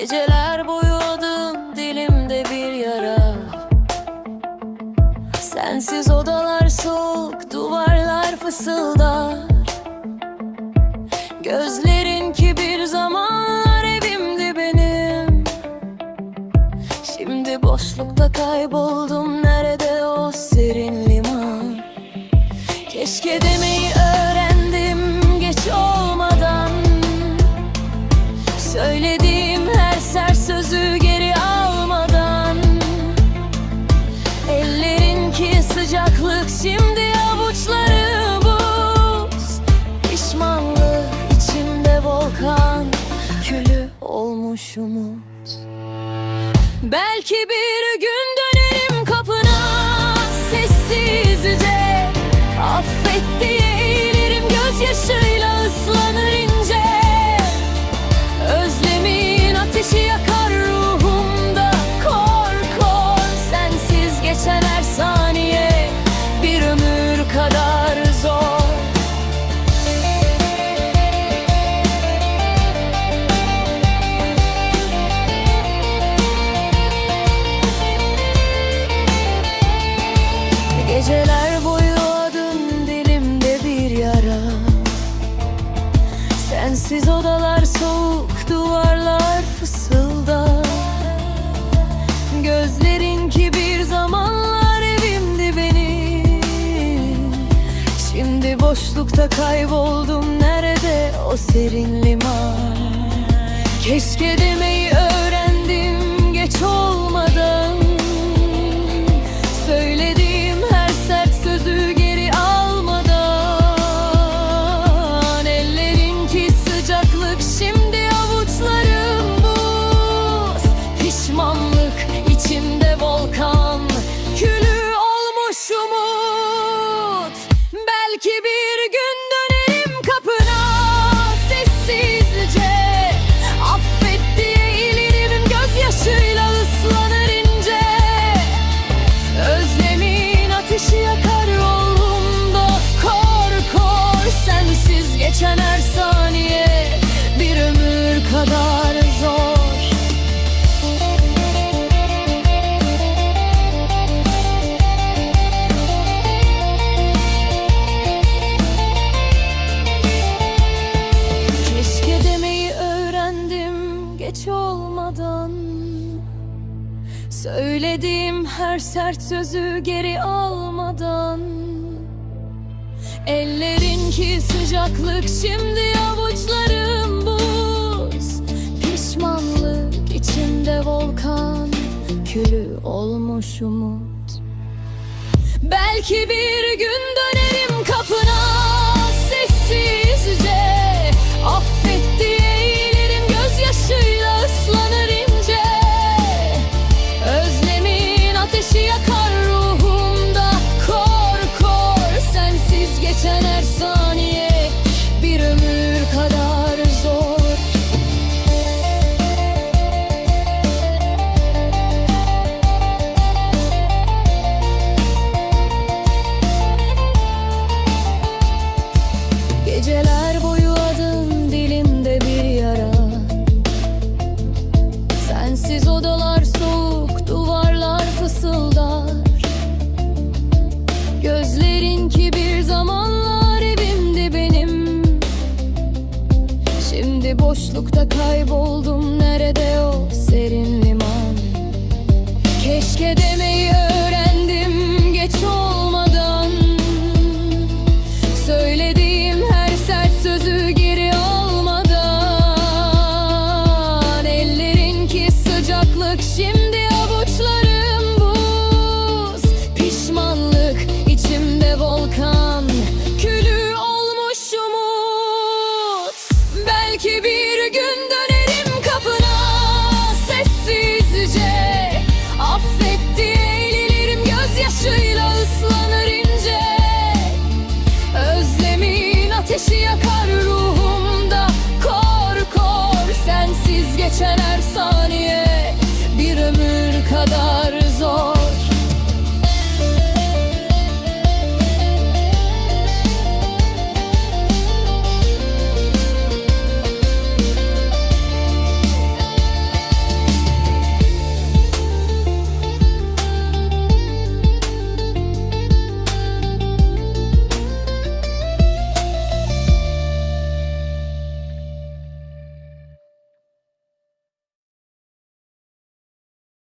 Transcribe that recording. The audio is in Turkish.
Geceler boyu adım dilimde bir yara. Sensiz odalar soğuk, duvarlar fısıldar. Gözlerin ki bir zamanlar evimdi benim. Şimdi boşlukta kayboldum nerede sıcaklık şimdi avuçları buz. Pişmanlık içimde volkan külü olmuş umut. Belki bir gün dönerim kapına sessizce Sensiz odalar soğuk, duvarlar fısıldar Gözlerin ki bir zamanlar evimdi benim. Şimdi boşlukta kayboldum nerede o serin liman? Keşke demeyi Söylediğim her sert sözü geri almadan. Ellerin ki sıcaklık şimdi avuçlarım buz. Pişmanlık içimde volkan külü olmuş umut. Belki bir gün dönerim Geceler boyu adın dilimde bir yara. Sensiz odalar soğuk, duvarlar Şimdi boşlukta kayboldum. Nerede o serin liman? Keşke demeyi Belki bir gün dönerim kapına sessizce. Affet diye eğilirim gözyaşıyla ıslanır ince. Özlemin ateşi yakar ruhumda. Kor kor sensiz geçen her saniye. Bir ömür kadar